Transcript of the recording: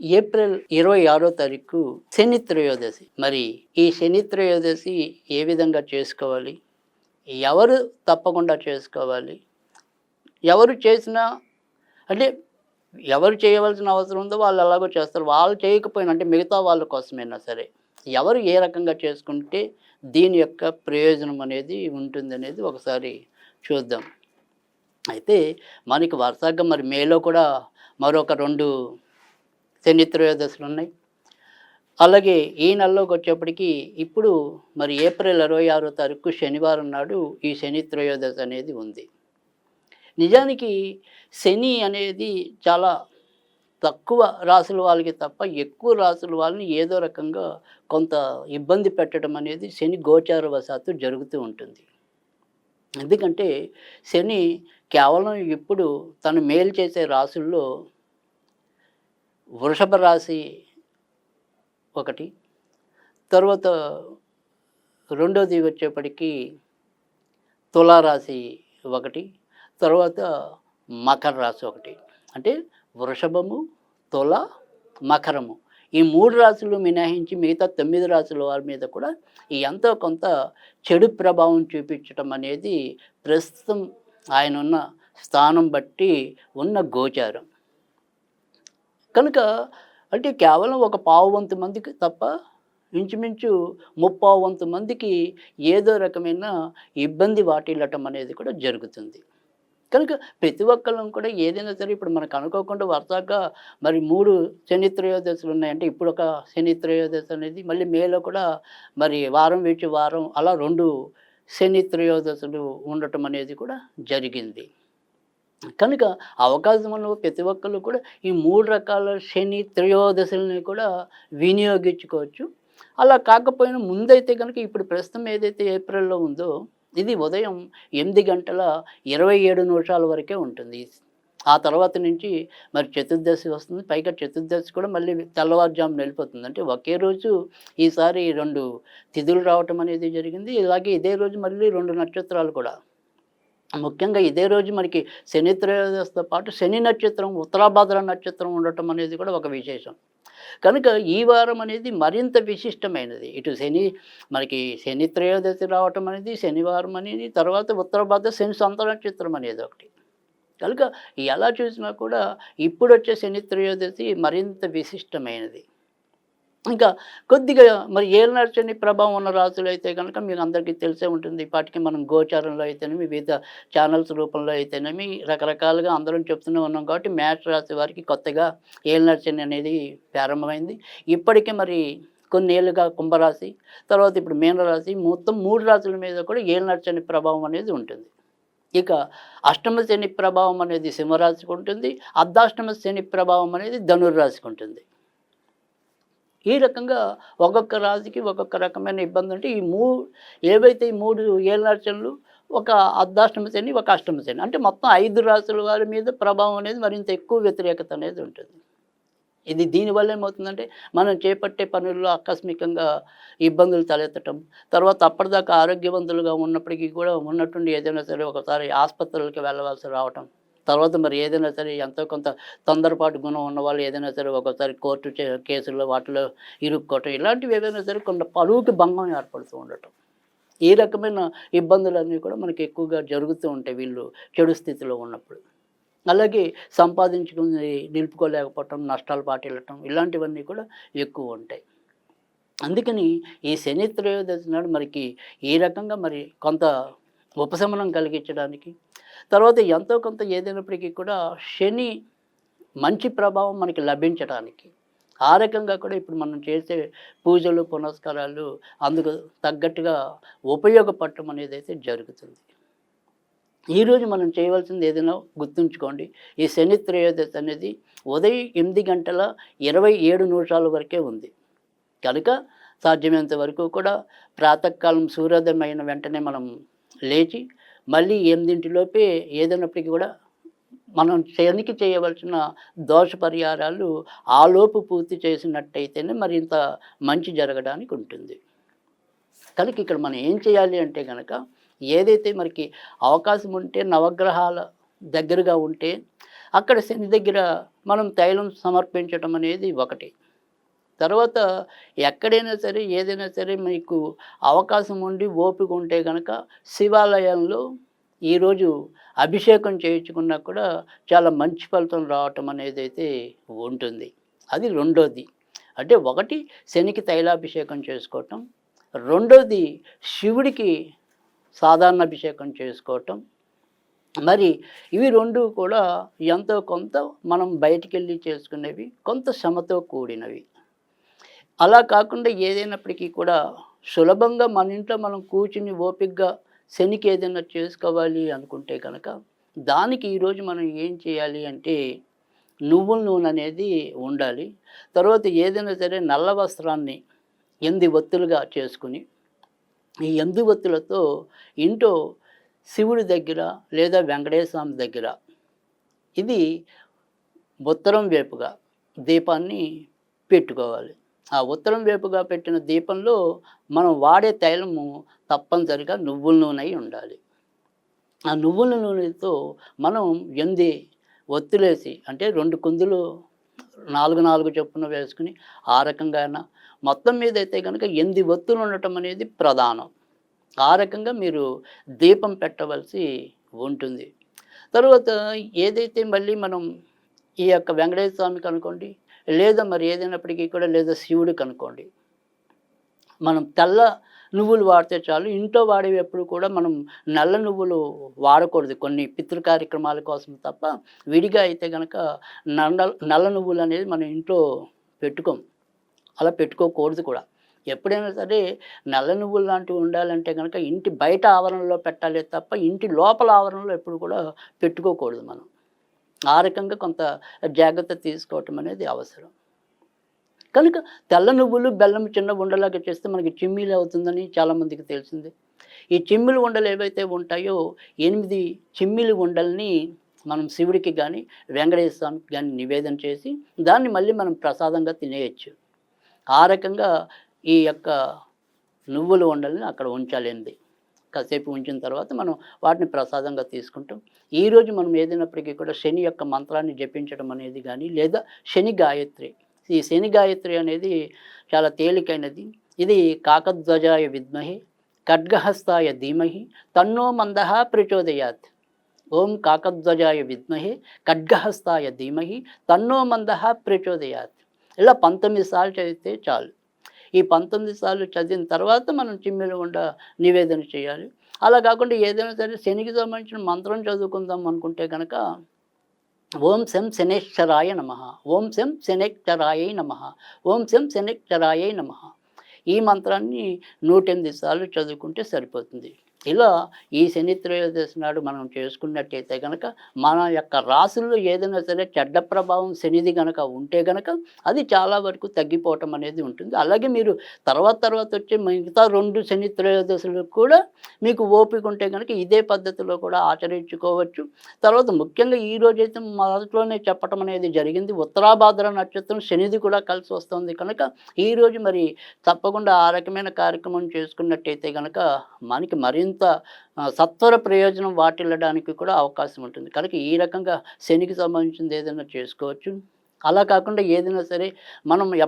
April ఇరవై ఆరో తారీఖు శని త్రయోదశి. మరి ఈ శని త్రయోదశి ఏ విధంగా చేసుకోవాలి? ఎవరు తప్పకుండా చేసుకోవాలి? ఎవరు చేసినా అంటే ఎవరు చేయవలసిన అవసరం ఉందో వాళ్ళు ఎలాగో చేస్తారు. వాళ్ళు చేయకపోయినా అంటే మిగతా వాళ్ళ కోసమైనా సరే ఎవరు ఏ రకంగా చేసుకుంటే దీని యొక్క ప్రయోజనం అనేది ఉంటుంది అనేది ఒకసారి చూద్దాం. అయితే మనకి వరుసగా మరి మేలో కూడా మరొక రెండు శని త్రయోదశలు ఉన్నాయి. అలాగే ఈ నెలలోకి వచ్చేప్పటికి ఇప్పుడు మరి ఏప్రిల్ ఇరవై ఆరో తారీఖు శనివారం నాడు ఈ శని త్రయోదశ అనేది ఉంది. నిజానికి శని అనేది చాలా తక్కువ రాసుల వాళ్ళకి తప్ప ఎక్కువ రాసుల వాళ్ళని ఏదో రకంగా కొంత ఇబ్బంది పెట్టడం అనేది శని గోచార వశాత్తు జరుగుతూ ఉంటుంది. ఎందుకంటే శని కేవలం ఇప్పుడు తను మేలు చేసే రాసుల్లో వృషభ రాశి ఒకటి. తర్వాత రెండోది వచ్చేప్పటికీ తులారాశి ఒకటి. తర్వాత మకర రాశి ఒకటి. అంటే వృషభము తుల మకరము. ఈ మూడు రాశులు మినహాయించి మిగతా తొమ్మిది రాశుల వారి మీద కూడా ఈ ఎంతో కొంత చెడు ప్రభావం చూపించడం అనేది ప్రస్తుతం ఆయన ఉన్న స్థానం బట్టి ఉన్న గోచారం. కనుక అంటే కేవలం ఒక పావు వంతు మందికి తప్ప ఇంచుమించు ముప్పావు వంతు మందికి ఏదో రకమైన ఇబ్బంది వాటిల్లటం అనేది కూడా జరుగుతుంది. కనుక ప్రతి ఒక్కళ్ళం కూడా ఏదైనా సరే ఇప్పుడు మనకు అనుకోకుండా వరుసగా మరి మూడు శని త్రయోదశలు ఉన్నాయంటే ఇప్పుడు ఒక శని త్రయోదశ అనేది మళ్ళీ మేలో కూడా మరి వారం వేచి వారం అలా రెండు శని త్రయోదశలు ఉండటం అనేది కూడా జరిగింది. కనుక అవకాశం ఉన్న ప్రతి ఒక్కళ్ళు కూడా ఈ మూడు రకాల శని త్రయోదశల్ని కూడా వినియోగించుకోవచ్చు. అలా కాకపోయినా ముందైతే కనుక ఇప్పుడు ప్రస్తుతం ఏదైతే ఏప్రిల్లో ఉందో ఇది ఉదయం ఎనిమిది గంటల ఇరవై ఏడు నిమిషాల వరకే ఉంటుంది. ఆ తర్వాత నుంచి మరి చతుర్దశి వస్తుంది. పైగా చతుర్దశి కూడా మళ్ళీ తెల్లవారుజామున వెళ్ళిపోతుంది. అంటే ఒకే రోజు ఈసారి రెండు తిథులు రావటం అనేది జరిగింది. ఇలాగే ఇదే రోజు మళ్ళీ రెండు నక్షత్రాలు కూడా. ముఖ్యంగా ఇదే రోజు మనకి శని త్రయోదశతో పాటు శని నక్షత్రం ఉత్తరాభాద్ర నక్షత్రం ఉండటం అనేది కూడా ఒక విశేషం. కనుక ఈ వారం అనేది మరింత విశిష్టమైనది. ఇటు శని మనకి శని త్రయోదశి రావటం అనేది శనివారం అనేది తర్వాత ఉత్తరాభాద్ర శని సొంత నక్షత్రం అనేది ఒకటి. కనుక ఎలా చూసినా కూడా ఇప్పుడు వచ్చే శని త్రయోదశి మరింత విశిష్టమైనది. ఇంకా కొద్దిగా మరి ఏలనర్చని ప్రభావం ఉన్న రాసులు అయితే కనుక మీకు అందరికీ తెలిసే ఉంటుంది. ఇప్పటికీ మనం గోచారంలో అయితేనేమి వివిధ ఛానల్స్ రూపంలో అయితేనేమి రకరకాలుగా అందరం చెప్తూనే ఉన్నాం కాబట్టి మ్యాచ్ రాశి వారికి కొత్తగా ఏలనర్చని అనేది ప్రారంభమైంది. ఇప్పటికే మరి కొన్నేళ్ళుగా కుంభరాశి తర్వాత ఇప్పుడు మీనరాశి మొత్తం మూడు రాశుల మీద కూడా ఏలనర్చని ప్రభావం అనేది ఉంటుంది. ఇక అష్టమ శని ప్రభావం అనేది సింహరాశికి ఉంటుంది. అర్ధాష్టమ శని ప్రభావం అనేది ధనుర్రాశికి ఉంటుంది. ఈ రకంగా ఒక్కొక్క రాశికి ఒక్కొక్క రకమైన ఇబ్బంది అంటే ఈ మూ ఏవైతే ఈ మూడు ఏళ్ళర్చనలు ఒక అర్ధాష్టమ శని ఒక అష్టమ శని అంటే మొత్తం ఐదు రాశుల వారి మీద ప్రభావం అనేది మరింత ఎక్కువ వ్యతిరేకత అనేది ఉంటుంది. ఇది దీనివల్ల ఏమవుతుందంటే మనం చేపట్టే పనుల్లో ఆకస్మికంగా ఇబ్బందులు తలెత్తటం తర్వాత అప్పటిదాకా ఆరోగ్యవంతులుగా ఉన్నప్పటికీ కూడా ఉన్నట్టుండి ఏదైనా సరే ఒకసారి ఆసుపత్రులకి వెళ్ళవలసి రావటం తర్వాత మరి ఏదైనా సరే ఎంతో కొంత తొందరపాటు గుణం ఉన్న వాళ్ళు ఏదైనా సరే ఒకసారి కోర్టు చే- కేసుల్లో వాటిలో ఇరుక్కోవటం ఇలాంటివి ఏదైనా సరే కొంత పలువుకి భంగం ఏర్పడుతూ ఉండటం. ఈ రకమైన ఇబ్బందులన్నీ కూడా మనకి ఎక్కువగా జరుగుతూ ఉంటాయి వీళ్ళు చెడు స్థితిలో ఉన్నప్పుడు. అలాగే సంపాదించుకుని నిలుపుకోలేకపోవటం నష్టాలు పాటిల్లటం ఇలాంటివన్నీ కూడా ఎక్కువ ఉంటాయి. అందుకని ఈ శని త్రయోదశి నాడు మనకి ఈ రకంగా మరి కొంత ఉపశమనం కలిగించడానికి. తర్వాత ఎంతో కొంత ఏదైనప్పటికీ కూడా శని మంచి ప్రభావం మనకి లభించడానికి. ఆ రకంగా కూడా ఇప్పుడు మనం చేసే పూజలు పునస్కారాలు అందుకు తగ్గట్టుగా ఉపయోగపడటం అనేది అయితే జరుగుతుంది ఈరోజు మనం చేయవలసింది ఏదైనా గుర్తుంచుకోండి. ఈ శని త్రయోదశి అనేది ఉదయం ఎనిమిది గంటల ఇరవై ఏడు నిమిషాల వరకే ఉంది. కనుక సాధ్యమైనంత వరకు కూడా ప్రాతకాలం సూర్యోదయం అయిన వెంటనే మనం లేచి మళ్ళీ ఎనిమిదింటిలోపే ఏదైనప్పటికీ కూడా మనం శనికి చేయవలసిన దోష పరిహారాలు ఆలోపు పూర్తి చేసినట్టయితేనే మరింత మంచి జరగడానికి ఉంటుంది. కనుక ఇక్కడ మనం ఏం చేయాలి అంటే కనుక ఏదైతే మనకి అవకాశం ఉంటే నవగ్రహాల దగ్గరగా ఉంటే అక్కడ శని దగ్గర మనం తైలం సమర్పించటం అనేది ఒకటి. తర్వాత ఎక్కడైనా సరే ఏదైనా సరే మీకు అవకాశం ఉండి ఓపిక ఉంటే కనుక శివాలయంలో ఈరోజు అభిషేకం చేయించుకున్నా కూడా చాలా మంచి ఫలితం రావటం అనేది అయితే ఉంటుంది. అది రెండోది. అంటే ఒకటి శనికి తైలాభిషేకం చేసుకోవటం. రెండోది శివుడికి సాధారణ అభిషేకం చేసుకోవటం. మరి ఇవి రెండు కూడా ఎంతో కొంత మనం బయటికి వెళ్ళి చేసుకునేవి కొంత శ్రమతో కూడినవి. అలా కాకుండా ఏదైనప్పటికీ కూడా సులభంగా మన ఇంట్లో మనం కూర్చుని ఓపికగా శనికి ఏదైనా చేసుకోవాలి అనుకుంటే కనుక దానికి ఈరోజు మనం ఏం చేయాలి అంటే నువ్వుల నూనె అనేది ఉండాలి. తర్వాత ఏదైనా సరే నల్ల వస్త్రాన్ని ఎంది ఒత్తులుగా చేసుకుని ఈ ఎనిమిది ఒత్తులతో ఇంటో శివుడి దగ్గర లేదా వెంకటేశ్వర దగ్గర ఇది ఉత్తరం వైపుగా దీపాన్ని పెట్టుకోవాలి. ఆ ఉత్తరం వైపుగా పెట్టిన దీపంలో మనం వాడే తైలము తప్పనిసరిగా నువ్వుల నూనె అయి ఉండాలి. ఆ నువ్వుల నూనెతో మనం ఎంది ఒత్తులేసి అంటే రెండు కుందులు నాలుగు నాలుగు చొప్పున వేసుకుని ఆ రకంగా మొత్తం మీద అయితే కనుక ఎనిమిది ఒత్తులు ఉండటం అనేది ప్రధానం. ఆ రకంగా మీరు దీపం పెట్టవలసి ఉంటుంది. తర్వాత ఏదైతే మళ్ళీ మనం ఈ యొక్క వెంకటేశ్వర స్వామికి అనుకోండి లేదా మరి ఏదైనప్పటికీ కూడా లేదా శివుడు కనుక్కోండి మనం తెల్ల నువ్వులు వాడితే చాలు ఇంట్లో వాడేవి ఎప్పుడు కూడా మనం నల్ల నువ్వులు వాడకూడదు. కొన్ని పితృ కార్యక్రమాల కోసం తప్ప విడిగా అయితే కనుక నల్ల నల్ల నువ్వులు అనేది మనం ఇంట్లో పెట్టుకోం. అలా పెట్టుకోకూడదు కూడా. ఎప్పుడైనా సరే నల్ల నువ్వులు లాంటివి ఉండాలంటే కనుక ఇంటి బయట ఆవరణలో పెట్టాలి తప్ప ఇంటి లోపల ఆవరణలో ఎప్పుడు కూడా పెట్టుకోకూడదు మనం. ఆ రకంగా కొంత జాగ్రత్త తీసుకోవటం అనేది అవసరం. కనుక తెల్ల నువ్వులు బెల్లం చిన్న ఉండలాగా చేస్తే మనకి చిమ్మీలు అవుతుందని చాలామందికి తెలిసింది. ఈ చిమ్మిలి ఉండలు ఏవైతే ఉంటాయో ఎనిమిది చిమ్మిలి ఉండల్ని మనం శివుడికి కానీ వెంకటేశ్వర స్వామికి కానీ నివేదన చేసి దాన్ని మళ్ళీ మనం ప్రసాదంగా తినేయచ్చు. ఆ రకంగా ఈ యొక్క నువ్వుల ఉండల్ని అక్కడ ఉంచాలింది. కాసేపు ఉంచిన తర్వాత మనం వాటిని ప్రసాదంగా తీసుకుంటాం ఈరోజు మనం ఏదైనప్పటికీ కూడా శని యొక్క మంత్రాన్ని జపించడం అనేది కానీ లేదా శని గాయత్రి ఈ శని గాయత్రి అనేది చాలా తేలికైనది. ఇది కాకధ్వజాయ విద్మహి ఖడ్గహస్తాయ ధీమహి తన్నో మందహ ప్రచోదయాత్. ఓం కాకధ్వజాయ విద్మహి ఖడ్గహస్తాయ ధీమహి తన్నో మందహ ప్రచోదయాత్. ఇలా పంతొమ్మిది సార్లు చదివితే చాలు. ఈ పంతొమ్మిది సార్లు చదివిన తర్వాత మనం చిమ్మెల గుండా నివేదన చేయాలి. అలా కాకుండా ఏదైనా సరే శనికి సంబంధించిన మంత్రం చదువుకుందాం అనుకుంటే కనుక ఓం శం శనేశ్వరాయ నమ ఓం శం శనేశ్వరాయ నమ ఓం శం శనేశ్వరాయ నమ. ఈ మంత్రాన్ని నూటెనిమిది సార్లు చదువుకుంటే సరిపోతుంది. ఇలా ఈ శని త్రయోదశి నాడు మనం చేసుకున్నట్టయితే కనుక మన యొక్క రాసుల్లో ఏదైనా సరే చెడ్డ ప్రభావం శనిది కనుక ఉంటే కనుక అది చాలా వరకు తగ్గిపోవటం అనేది ఉంటుంది. అలాగే మీరు తర్వాత తర్వాత వచ్చే మిగతా రెండు శని త్రయోదశులు కూడా మీకు ఓపిక ఉంటే కనుక ఇదే పద్ధతిలో కూడా ఆచరించుకోవచ్చు. తర్వాత ముఖ్యంగా ఈ రోజైతే మొదట్లోనే చెప్పటం అనేది జరిగింది. ఉత్తరాభాద్ర నక్షత్రం శనిది కూడా కలిసి వస్తుంది కనుక ఈరోజు మరి తప్పకుండా ఆ రకమైన కార్యక్రమం చేసుకున్నట్టయితే కనుక మనకి మరింత కొంత సత్వర ప్రయోజనం వాటిల్లడానికి కూడా అవకాశం ఉంటుంది. కనుక ఈ రకంగా శనికి సంబంధించింది ఏదైనా చేసుకోవచ్చు. అలా కాకుండా ఏదైనా సరే మనం